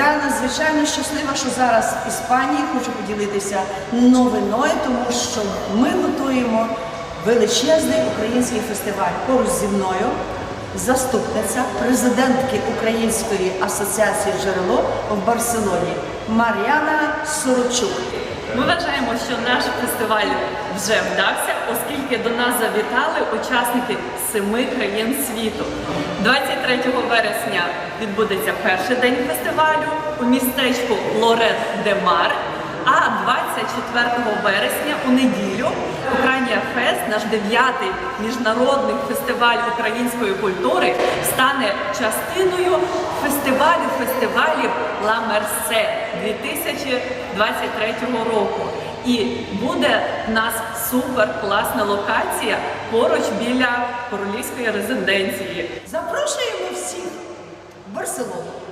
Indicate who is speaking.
Speaker 1: Я надзвичайно щаслива, що зараз в Іспанії хочу поділитися новиною, тому що ми готуємо величезний український фестиваль поруч зі мною. Заступниця президентки Української асоціації джерело в Барселоні Мар'яна Сорочук.
Speaker 2: Ми вважаємо, що наш фестиваль вже вдався, оскільки до нас завітали учасники семи країн світу. 23 вересня відбудеться перший день фестивалю у містечку Лорет де Мар. А 24 вересня у неділю Україна Фест, наш дев'ятий міжнародний фестиваль української культури, стане частиною фестивалю фестивалів Ла Мерсе 2023 року. І буде в нас супер класна локація поруч біля королівської резиденції.
Speaker 1: Запрошуємо всіх в Барселону.